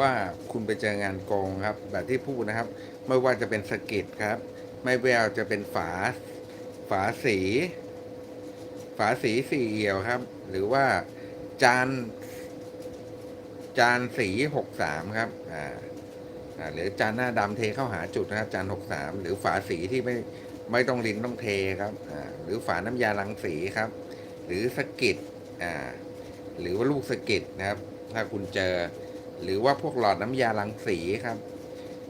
ว่าคุณไปเจองานโกงครับ แบบที่พูดนะครับ ไม่ว่าจะเป็นสะเก็ดครับ ไม่ว่าจะเป็นฝา ฝาสี ฝาสีสี่เอี่ยวครับ หรือว่าจาน จานสีหกสามครับ อ่าอ่าหรือจานหน้าดำเทเข้าหาจุดนะครับจานหกสามหรือฝาสีที่ไม่ไม่ต้องลิ้นต้องเทครับอ่าหรือฝาน้ำยาลังสีครับ หรือสะเกิดอ่าหรือว่าลูกสะเก็ดนะครับ ถ้าคุณเจอ หรือว่าพวกหลอดน้ำยาลังสีครับ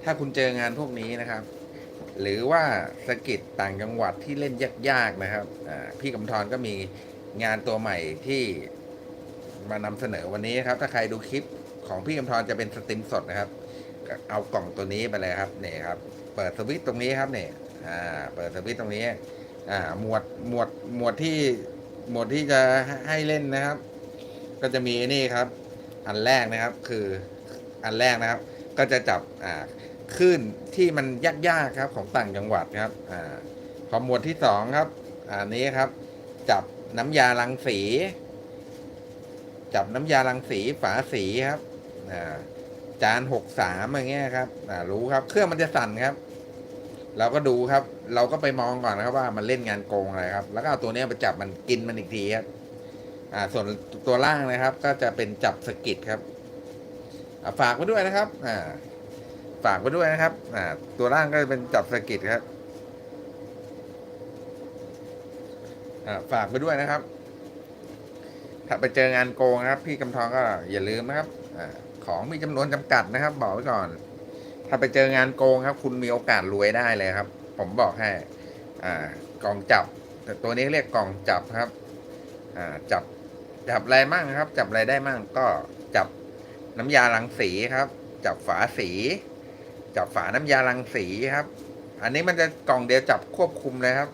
ถ้าคุณเจองานพวกนี้นะครับ หรือว่าสกิดต่างจังหวัดที่เล่นยากๆนะครับพี่กำธรก็มีงานตัวใหม่ที่มานำเสนอวันนี้ครับ ถ้าใครดูคลิปของพี่กำธรจะเป็นสตรีมสดนะครับ เอากล่องตัวนี้ไปเลยครับนี่ครับ เปิดสวิตช์ตรงนี้ครับเนี่ยเปิดสวิตช์ตรงนี้หมวดหมวดหมวดที่หมวดที่จะให้เล่นนะครับ ก็จะมีนี่ครับ อันแรกนะครับคืออันแรกนะครับ ก็จะจับอ่าคลื่นที่มันยากๆครับของต่างจังหวัดครับอ่าพอหมวดที่สองครับอันนี้ครับ จับน้ำยาลังสี จับน้ำยาลังสีฝาสีครับอ่าจานหกสามอย่างเงี้ยครับอ่ารู้ครับ เครื่องมันจะสั่นครับ เราก็ดูครับ เราก็ไปมองก่อนนะครับว่ามันเล่นงานโกงอะไรครับ แล้วก็เอาตัวนี้ไปจับมันกินมันอีกทีครับ อ่าส่วนตัวล่างนะครับ ก็จะเป็นจับสกิดครับาฝากไว้ด้วยนะครับอ่าฝากไว้ด้วยนะครับอ่าตัวล่างก็จะเป็นจับสกิดครับอ่าฝากไปด้วยนะครับ ถ้าไปเจองานโกงนะครับ พี่กำทองก็อย่าลืมนะครับอ่าของมีจำนวนจำกัดนะครับ บอกไว้ก่อน ถ้าไปเจองานโกงครับ คุณมีโอกาสรวยได้เลยครับ ผมบอกให้อ่ากล่องจับ แต่ตัวนี้เรียกกล่องจับครับ จับจับอะไรมั่งครับ จับอะไรได้มั่งก็จับน้ำยาลังสีครับ จับฝาสี จับฝาน้ำยาลังสีครับ อันนี้มันจะกล่องเดียวจับควบคุมเลยครับ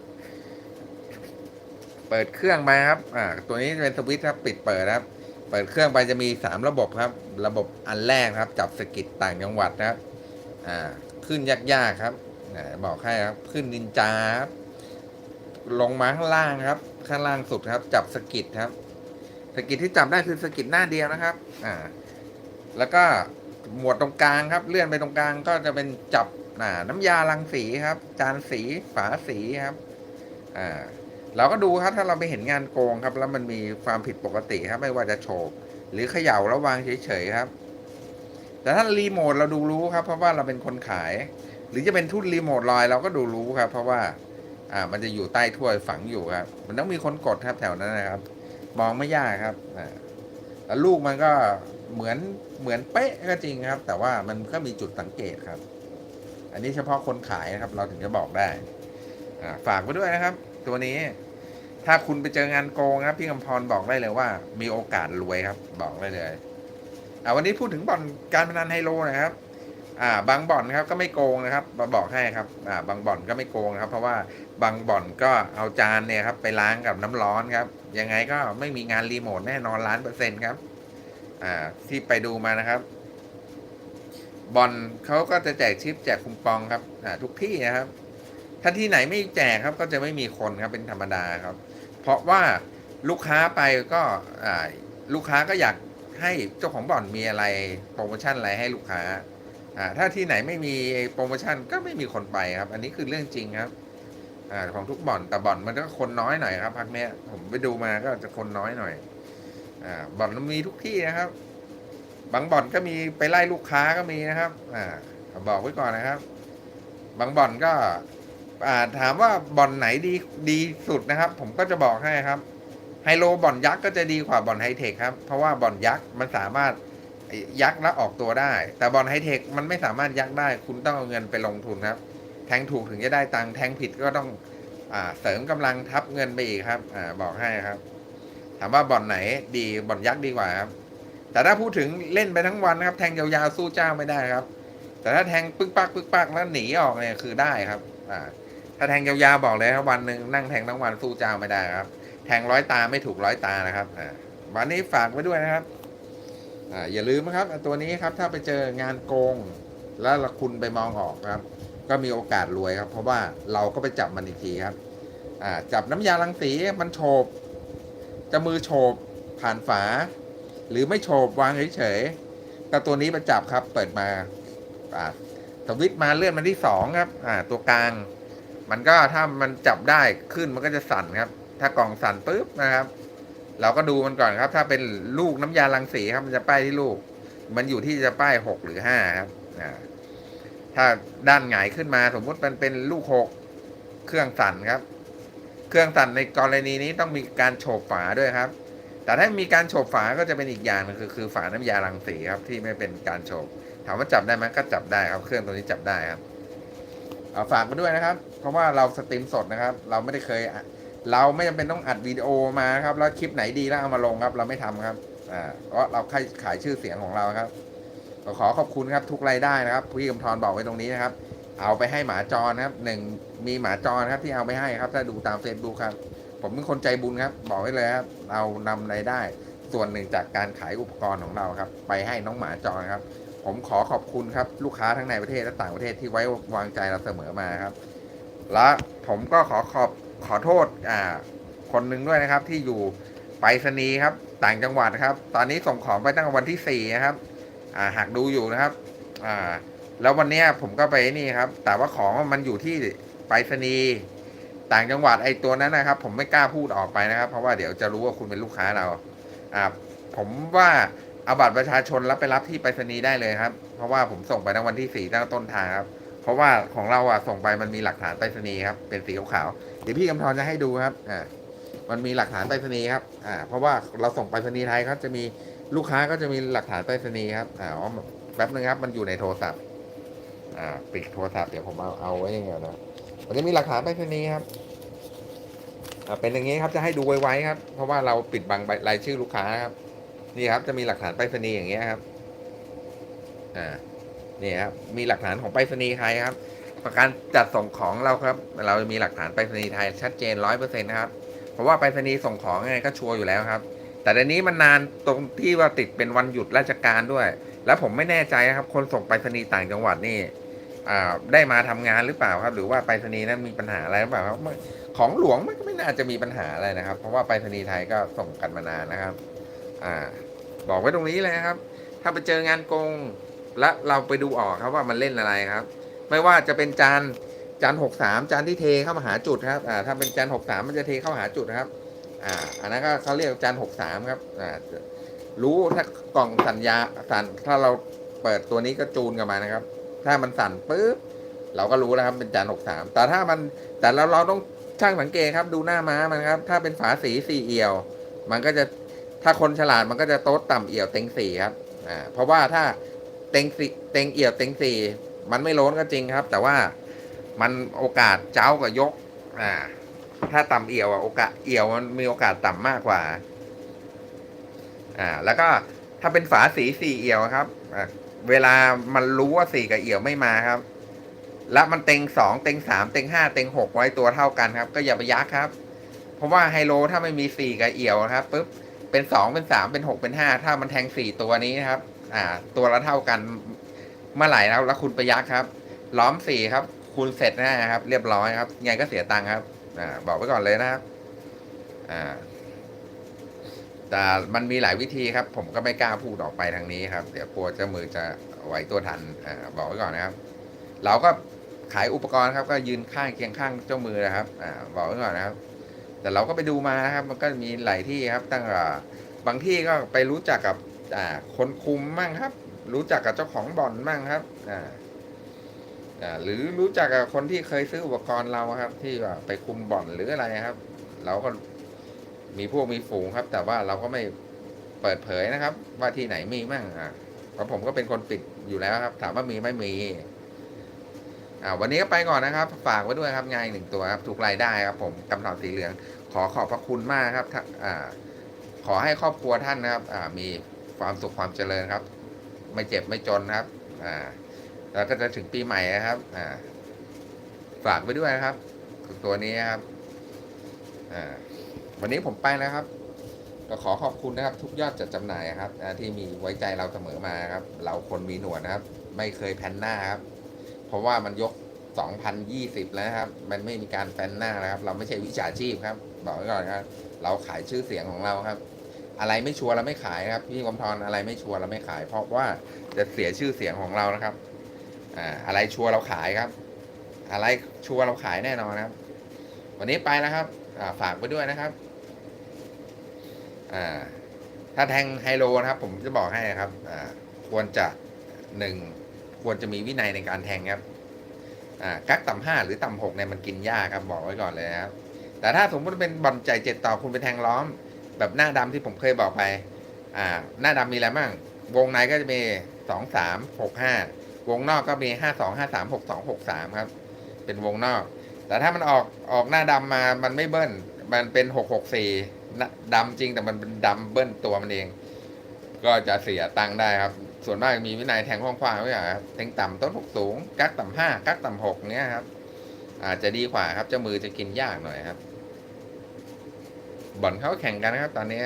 เปิดเครื่องไปครับ อ่า ตัวนี้เป็นสวิตช์ครับ ปิดเปิดครับ เปิดเครื่องไปจะมีสามระบบครับ ระบบอันแรกครับ จับสกิดต่างจังหวัดนะครับ อ่า ขึ้นยากๆครับบอกให้ครับ ขึ้นนินจาครับลงมาข้างล่างครับ ข้างล่างสุดครับ จับสกิดครับ สกิดที่จับได้คือสกิดหน้าเดียวนะครับ อ่า แล้วก็หมวดตรงกลางครับ เลื่อนไปตรงกลางก็จะเป็นจับอ่าน้ำยาลังสีครับ จานสีฝาสีครับ อ่าเราก็ดูครับถ้าเราไปเห็นงานโกงครับ แล้วมันมีความผิดปกติครับ ไม่ว่าจะโฉบหรือเขย่าแล้ววางเฉยๆครับ แต่ถ้ารีโมทเราดูรู้ครับ เพราะว่าเราเป็นคนขาย หรือจะเป็นทุ่นรีโมทลอยเราก็ดูรู้ครับ เพราะว่า อ่า มันจะอยู่ใต้ถ้วยฝังอยู่ครับ มันต้องมีคนกดครับแถวนั้นนะครับ มองไม่ยากครับอ่าแล้วลูกมันก็เหมือนเหมือนเป๊ะก็จริงครับ แต่ว่ามันก็มีจุดสังเกตครับ อันนี้เฉพาะคนขายนะครับ เราถึงจะบอกได้อ่าฝากไว้ด้วยนะครับ ตัวนี้ ถ้าคุณไปเจองานโกงครับ พี่กำพรบอกได้เลยว่า มีโอกาสรวยครับ บอกได้เลยอ่าวันนี้พูดถึงบ่อนการพนันไฮโลนะครับ อ่าบางบ่อนครับก็ไม่โกงนะครับมาบอกให้ครับอ่าบางบ่อนก็ไม่โกงนะครับ เพราะว่าบางบ่อนก็เอาจานเนี่ยครับไปล้างกับน้ำร้อนครับยังไงก็ไม่มีงานรีโมทแน่นอนล้านเปอร์เซ็นต์ครับอ่าที่ไปดูมานะครับบอลเขาก็จะแจกชิปแจกคูปองครับอ่าทุกที่นะครับ ถ้าที่ไหนไม่แจกครับก็จะไม่มีคนครับเป็นธรรมดาครับ เพราะว่าลูกค้าไปก็อ่าลูกค้าก็อยากให้เจ้าของบ่อนมีอะไรโปรโมชั่นอะไรให้ลูกค้า อ่าถ้าที่ไหนไม่มีโปรโมชั่นก็ไม่มีคนไปครับ อันนี้คือเรื่องจริงครับอ่าของทุกบ่อนแต่บ่อนมันก็คนน้อยหน่อยครับพักเนี้ยผมไปดูมาก็จะคนน้อยหน่อยอ่าบ่อนมันมีทุกที่นะครับ บางบ่อนก็มีไปไล่ลูกค้าก็มีนะครับอ่าบอกไว้ก่อนนะครับ บางบ่อนก็อ่าถามว่าบ่อนไหนดีดีสุดนะครับ ผมก็จะบอกให้ครับไฮโลบ่อนยักษ์ก็จะดีกว่าบ่อนไฮเทคครับ เพราะว่าบ่อนยักษ์มันสามารถ ยักแล้วออกตัวได้ แต่บอนไฮเทคมันไม่สามารถยักได้ คุณต้องเอาเงินไปลงทุนครับ แทงถูกถึงจะได้ตังแทงผิดก็ต้องอเสริมกำลังทับเงินไปอีกครับอบอกให้ครับ ถามว่าบอนไหนดีบอนยักษ์ดีกว่าครับ แต่ถ้าพูดถึงเล่นไปทั้งวันนะครับ แทงยาวๆสู้เจ้าไม่ได้ครับ แต่ถ้าแทงปึ๊กปักปึ๊กปักแล้วหนีออกเนี่ยคือได้ครับ อ่า ถ้าแทงยาวๆบอกเลยครับวันหนึ่งนั่งแทงทั้งวันสู้เจ้าไม่ได้ครับ แทงร้อยตาไม่ถูกร้อยตานะครับ อ่าวันนี้ฝากไว้ด้วยนะครับ อ่าอย่าลืมนะครับตัวนี้ครับถ้าไปเจองานโกง แล้วคุณไปมองออกครับ ก็มีโอกาสรวยครับ เพราะว่าเราก็ไปจับมันอีกทีครับอ่าจับน้ำยาลังสีมันโฉบจะมือโฉบผ่านฝา หรือไม่โฉบวางเฉยๆก็ตัวนี้ประจับครับเปิดมาอ่าสวิตมาเลื่อนมาที่สองครับอ่าตัวกลาง มันก็ถ้ามันจับได้ขึ้นมันก็จะสั่นครับ ถ้ากล่องสั่นปุ๊บนะครับ เราก็ดูมันก่อนครับ ถ้าเป็นลูกน้ำยาลังสีครับ มันจะป้ายที่ลูก มันอยู่ที่จะป้ายหกหรือห้าครับอ่าถ้าด้านหงายขึ้นมาสมมุติมันเป็นลูกหกเครื่องสั่นครับ เครื่องสั่นในกรณีนี้ต้องมีการโฉบฝาด้วยครับ แต่ถ้ามีการโฉบฝาก็จะเป็นอีกอย่างนึงคือคือฝาน้ำยารังสีครับที่ไม่เป็นการโฉบถามว่าจับได้ไหมก็จับได้ครับ เครื่องตัวนี้จับได้ครับเอาฝากมาด้วยนะครับ เพราะว่าเราสตรีมสดนะครับ เราไม่ได้เคย เราไม่จำเป็นต้องอัดวิดีโอมาครับ แล้วคลิปไหนดีแล้วเอามาลงครับ เราไม่ทำครับอ่าเพราะเราขายชื่อเสียงของเราครับขอขอบคุณครับทุกรายได้นะครับพี่กำธรบอกไว้ตรงนี้นะครับ เอาไปให้หมาจรครับหนึ่งมีหมาจรครับที่เอาไปให้ครับ ถ้าดูตาม Facebook ครับ ผมเป็นคนใจบุญครับ บอกไว้เลยครับเรานำรายได้ ส่วนหนึ่งจากการขายอุปกรณ์ของเราครับ ไปให้น้องหมาจรครับ ผมขอขอบคุณครับลูกค้าทั้งในประเทศและต่างประเทศที่ไว้วางใจเราเสมอมาครับ และผมก็ขอขอบ ขอโทษอ่าคนหนึ่งด้วยนะครับ ที่อยู่ไปรษณีย์ครับ ต่างจังหวัดครับ ตอนนี้ส่งของไปตั้งแต่วันที่สี่นะครับอ่าหากดูอยู่นะครับอ่าแล้ววันนี้ผมก็ไปนี่ครับ แต่ว่าของมันอยู่ที่ไปรษณีย์ต่างจังหวัดไอ้ตัวนั้นนะครับ ผมไม่กล้าพูดออกไปนะครับ เพราะว่าเดี๋ยวจะรู้ว่าคุณเป็นลูกค้าเราอ่าผมว่าเอาบัตรประชาชนแล้วไปรับที่ไปรษณีย์ได้เลยครับ เพราะว่าผมส่งไปตั้งวันที่สี่ตั้งต้นทางครับ เพราะว่าของเราอะส่งไปมันมีหลักฐานไปรษณีย์ครับเป็นสีขาวๆเดี๋ยวพี่กำธรจะให้ดูครับอ่ามันมีหลักฐานไปรษณีย์ครับอ่าเพราะว่าเราส่งไปรษณีย์ไทยครับจะมีลูกค้าก็จะมีหลักฐานไปรษณีย์ครับอ่าอ๋อแป๊บนึงครับ มันอยู่ในโทรศัพท์อ่าปิดโทรศัพท์เดี๋ยวผมเอาเอาไว้อย่างเงี้ยนะมันจะมีหลักฐานไปรษณีย์ครับอ่าเป็นอย่างงี้ครับจะให้ดูไวๆครับ เพราะว่าเราปิดบังใบรายชื่อลูกค้าครับนี่ครับจะมีหลักฐานไปรษณีย์อย่างเงี้ยครับอ่า นี่ครับมีหลักฐานของไปรษณีย์ไทยครับ ประการจัดส่งของเราครับ เราจะมีหลักฐานไปรษณีย์ไทยชัดเจนร้อยเปอร์เซ็นต์นะครับเพราะว่าไปรษณีย์ส่งของไงก็ชัวร์อยู่แล้วครับ แต่เดี๋ยวนี้มันนานตรงที่ว่าติดเป็นวันหยุดราชการด้วย แล้วผมไม่แน่ใจนะครับ คนส่งไปรษณีย์ต่างจังหวัดนี่ได้มาทำงานหรือเปล่าครับ หรือว่าไปรษณีย์นั้นมีปัญหาอะไรหรือเปล่าครับของหลวงมันก็ไม่น่าจะมีปัญหาอะไรนะครับ เพราะว่าไปรษณีย์ไทยก็ส่งกันมานานนะครับ อ่า บอกไว้ตรงนี้เลยครับ ถ้าไปเจองานกง และเราไปดูออกครับว่ามันเล่นอะไรครับ ไม่ว่าจะเป็นจานจานหกสามจานที่เทเข้ามาหาจุดครับอ่าถ้าเป็นจานหกสามมันจะเทเข้าหาจุดครับอ่าอันนั้นก็เขาเรียกจานหกสามครับอ่ารู้ถ้ากล่องสัญญาสั่นถ้าเราเปิดตัวนี้ก็จูนกันมานะครับ ถ้ามันสั่นปุ๊บเราก็รู้แล้วครับเป็นจานหกสามแต่ถ้ามันแต่เราเราต้องช่างสังเกตครับดูหน้าม้ามันครับ ถ้าเป็นฝาสีสี่เอี่ยว มันก็จะถ้าคนฉลาดมันก็จะโต๊ดต่ำเอี่ยวเต็งสี่ครับอ่าเพราะว่าถ้า ต็งสี่เต็งเอียวเต็งสี่มันไม่ล้นก็จริงครับ แต่ว่ามันโอกาสเจ้ากับยก อ่า ถ้าต่ำเอี่ยวอะโอกาสเอี่ยวมันมีโอกาสต่ำมากกว่า อ่า แล้วก็ถ้าเป็นฝาสีสี่เอี่ยวครับอ่าเวลามันรู้ว่าสี่กับเอี่ยวไม่มาครับ แล้วมันเต็งสองเต็งสามเต็งห้าเต็งหกไว้ตัวเท่ากันครับ ก็อย่าไปยักครับ เพราะว่าไฮโลถ้าไม่มีสี่กับเอี่ยวนะครับปุ๊บเป็นสองเป็นสามเป็นหกเป็นห้าถ้ามันแทงสี่ตัวนี้นะครับ อ่า ตัวละเท่ากันเมื่อไหร่แล้วแล้วคุณไปยักครับ ล้อมสี่ครับ คุณเสร็จแน่ครับ เรียบร้อยครับยังไงก็เสียตังค์ครับ อ่า บอกไว้ก่อนเลยนะครับ อ่า แต่มันมีหลายวิธีครับ ผมก็ไม่กล้าพูดออกไปทางนี้ครับ เดี๋ยวกลัวเจ้ามือจะไหวตัวทัน อ่า บอกไว้ก่อนนะครับ เราก็ขายอุปกรณ์ครับ ก็ยืนข้างเคียงข้างเจ้ามือนะครับ อ่า บอกไว้ก่อนนะครับ แต่เราก็ไปดูมานะครับ มันก็มีหลายที่ครับ ตั้งแต่บางที่ก็ไปรู้จักกับ อ่าคนคุมมั่งครับ รู้จักกับเจ้าของบ่อนมั่งครับอ่าอ่าหรือรู้จักกับคนที่เคยซื้ออุปกรณ์เราครับ ที่ว่าไปคุมบ่อนหรืออะไรครับ เราก็มีพวกมีฝูงครับ แต่ว่าเราก็ไม่เปิดเผยนะครับ ว่าที่ไหนมีมั่งอ่าเพราะผมก็เป็นคนปิดอยู่แล้วครับ ถามว่ามีไม่มีอ่าวันนี้ก็ไปก่อนนะครับ ฝากไว้ด้วยครับงานหนึ่งตัวครับ ถูกรายได้ครับผมกำถอนสีเหลือง ขอขอบพระคุณมากครับอ่าขอให้ครอบครัวท่านนะครับอ่ามี ความสุขความเจริญครับ ไม่เจ็บไม่จนครับอ่าแล้วก็จะถึงปีใหม่นะครับอ่าฝากไว้ด้วยนะครับ ตัวนี้นครับอ่าวันนี้ผมไปแล้วครับ ก็ขอขอบคุณนะครับ ทุกยอดจัดจำหน่ายครับที่มีไว้ใจเราเสมอมาครับ เราคนมีหนวดนะครับ ไม่เคยแพนหน้าครับ เพราะว่ามันยก 2020 แล้วครับ มันไม่มีการแฟนหน้าแล้วครับ เราไม่ใช่วิชาชีพครับ บอกไว้ก่อนครับ เราขายชื่อเสียงของเราครับ อะไรไม่ชัวร์เราไม่ขายครับพี่กำธรอะไรไม่ชัวร์เราไม่ขาย เพราะว่าจะเสียชื่อเสียงของเรานะครับอ่าอะไรชัวร์เราขายครับ อะไรชัวร์เราขายแน่นอนครับ วันนี้ไปแล้วครับอ่าฝากไปด้วยนะครับอ่าถ้าแทงไฮโลนะครับ ผมจะบอกให้ครับอ่าควรจะหนึ่งควรจะมีวินัยในการแทงครับอ่ากักต่ำห้าหรือต่ำหกเนี่ยมันกินยากครับบอกไว้ก่อนเลยนะครับแต่ถ้าสมมติเป็นบอลใจเจ็ดต่อคุณไปแทงล้อม แบบหน้าดำที่ผมเคยบอกไป อ่า หน้าดำมีอะไรบ้าง วงในก็จะมีสองสามหกห้าวงนอกก็มีห้าสองห้าสามหกสองหกสามครับ เป็นวงนอก แต่ถ้ามันออกออกหน้าดำมามันไม่เบิ้ล มันเป็นหกหกสี่ดำจริงแต่มันเป็นดำเบิ้ลตัวมันเอง ก็จะเสียตังค์ได้ครับ ส่วนมากมีวินัยแทงกว้างไว้ครับเต็งต่ำต้นหกสูง กักต่ำห้ากักต่ำหกเนี้ยครับอาจจะดีกว่าครับเจ้ามือจะกินยากหน่อยครับ บ่อนเขาแข่งกันนะครับ ตอนนี้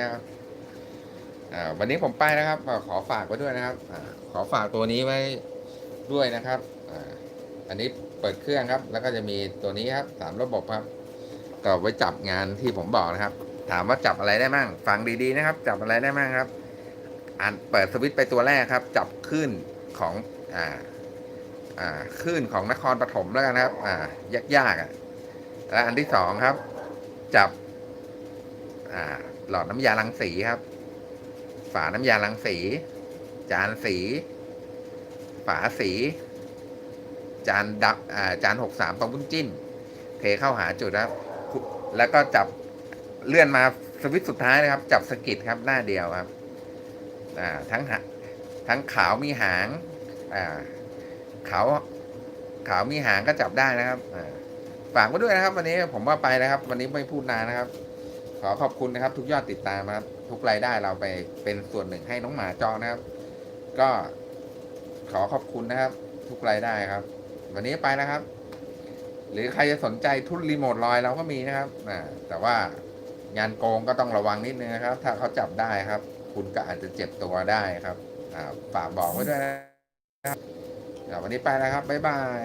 วันนี้ผมไปนะครับ ขอฝากไว้ด้วยนะครับอขอฝากตัวนี้ไว้ด้วยนะครับออันนี้เปิดเครื่องครับ แล้วก็จะมีตัวนี้ครับสามระบบครับ ก็ไว้จับงานที่ผมบอกนะครับ ถามว่าจับอะไรได้มั่งฟังดีๆนะครับ จับอะไรได้มั่งครับอ่านเปิดสวิตไปตัวแรกครับ จับขึ้นของอ่าอ่าคลื่นของนครปฐมแล้วกันครับ อ่ายากๆอะและอันที่สองครับ จับ หลอดน้ำยาลังสีครับ ฝาน้ำยาลังสี จานสี ฝาสี จานดับจานหกสามตรงบุ้นจิ้น เทเข้าหาจุดครับแล้วก็จับเลื่อนมาสวิตช์สุดท้ายนะครับ จับสกิดครับหน้าเดียวครับทั้งทั้งขาวมีหางาขาวขาวมีหางก็จับได้นะครับฝากไว้ด้วยนะครับ วันนี้ผมว่าไปนะครับ วันนี้ไม่พูดนานนะครับ ขอขอบคุณนะครับทุกยอดติดตามนะครับทุกรายได้เราไปเป็นส่วนหนึ่งให้น้องหมาจอนะครับ ก็ขอขอบคุณนะครับ ทุกรายได้ครับ วันนี้ไปนะครับ หรือใครจะสนใจทุนรีโมทลอยเราก็มีนะครับแต่ว่างานโกงก็ต้องระวังนิดนึงนะครับ ถ้าเขาจับได้ครับ คุณก็อาจจะเจ็บตัวได้ครับฝากบอกไว้ด้วยนะครับววันนี้ไปแล้วครับบ๊ายบาย